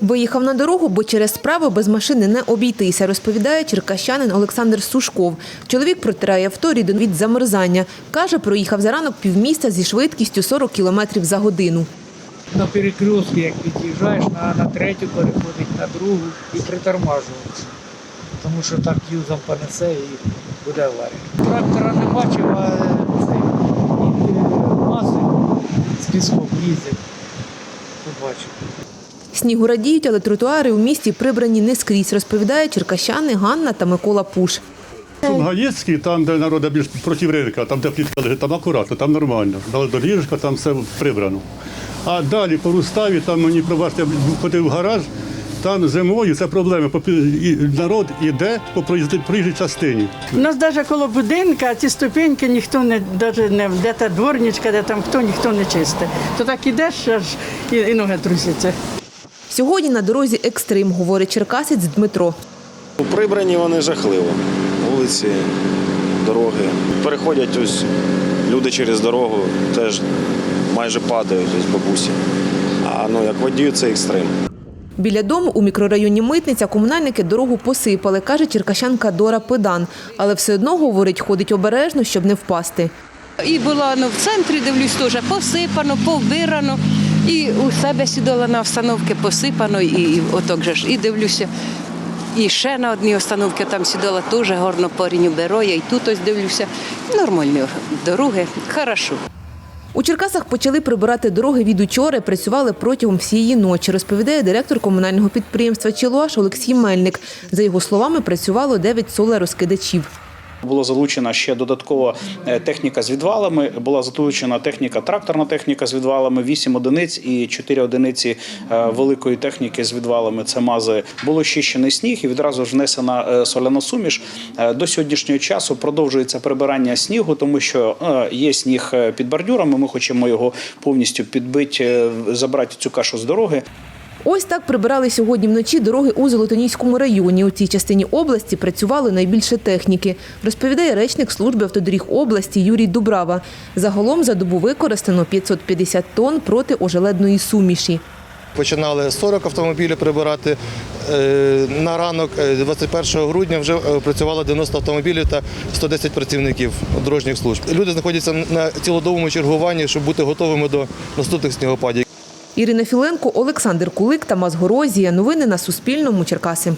Виїхав на дорогу, бо через справу без машини не обійтися, розповідає черкащанин Олександр Сушков. Чоловік протирає авто рідом від замерзання. Каже, проїхав за ранок півміста зі швидкістю 40 км за годину. На перекрестку, як під'їжджаєш, на, на третю переходить, на другу і притормажувати. Тому що так юзом понесе і буде аварія. Трактора не бачив, а цей е, маси з піском їздять. Побачив. Снігу радіють, але тротуари у місті прибрані не скрізь, розповідає черкащани Ганна та Микола Пуш. Тут Гаєцький, там, де народа більш проти ринка, там, де плітка лежить, там акуратно, там нормально. Дали доріжка, там все прибрано. А далі по Руставі, там мені пробачте, ходив в гараж, там зимою це проблеми. Народ іде по проїжджій частині. У нас навіть коло будинка ці ступеньки ніхто не даже не де та дворничка, де там хто ніхто не чистить. То так ідеш аж і, і ноги трусяться. Сьогодні на дорозі екстрим, говорить черкасець Дмитро. Прибрані вони жахливо. Вулиці, дороги. Переходять ось люди через дорогу, теж майже падають, ось бабусі. А ну як водію це екстрим. Біля дому у мікрорайоні Митниця комунальники дорогу посипали, каже черкащанка Дора Педан. Але все одно, говорить, ходить обережно, щоб не впасти. І була ну, в центрі, дивлюсь, теж посипано, повбирано. І у себе сідала на остановки посипано, і, отак же ж. І дивлюся. І ще на одній остановці там сідала теж гарно порінь убероє, і тут ось дивлюся. Нормальні дороги, хорошо. У Черкасах почали прибирати дороги від учора, працювали протягом всієї ночі, розповідає директор комунального підприємства «Челуаш» Олексій Мельник. За його словами, працювало 9 солерозкидачів. Була залучена ще додаткова е, техніка з відвалами. Була залучена техніка, тракторна техніка з відвалами, 8 одиниць і 4 одиниці е, великої техніки з відвалами. Це мази. Було щищений сніг і відразу ж внесена е, соляна суміш. До сьогоднішнього часу продовжується прибирання снігу, тому що є сніг під бордюрами. Ми хочемо його повністю підбити, забрати цю кашу з дороги. Ось так прибирали сьогодні вночі дороги у Золотоніському районі. У цій частині області працювало найбільше техніки, розповідає речник служби автодоріг області Юрій Дубрава. Загалом за добу використано 550 тонн протиожеледної суміші. Починали 40 автомобілів прибирати. Е, На ранок е, 21 грудня вже е, працювало 90 автомобілів та 110 працівників дорожніх служб. Люди знаходяться на цілодовому чергуванні, щоб бути готовими до наступних снігопадів. Ірина Філенко, Олександр Кулик, Тамас Горозія. Новини на Суспільному. Черкаси.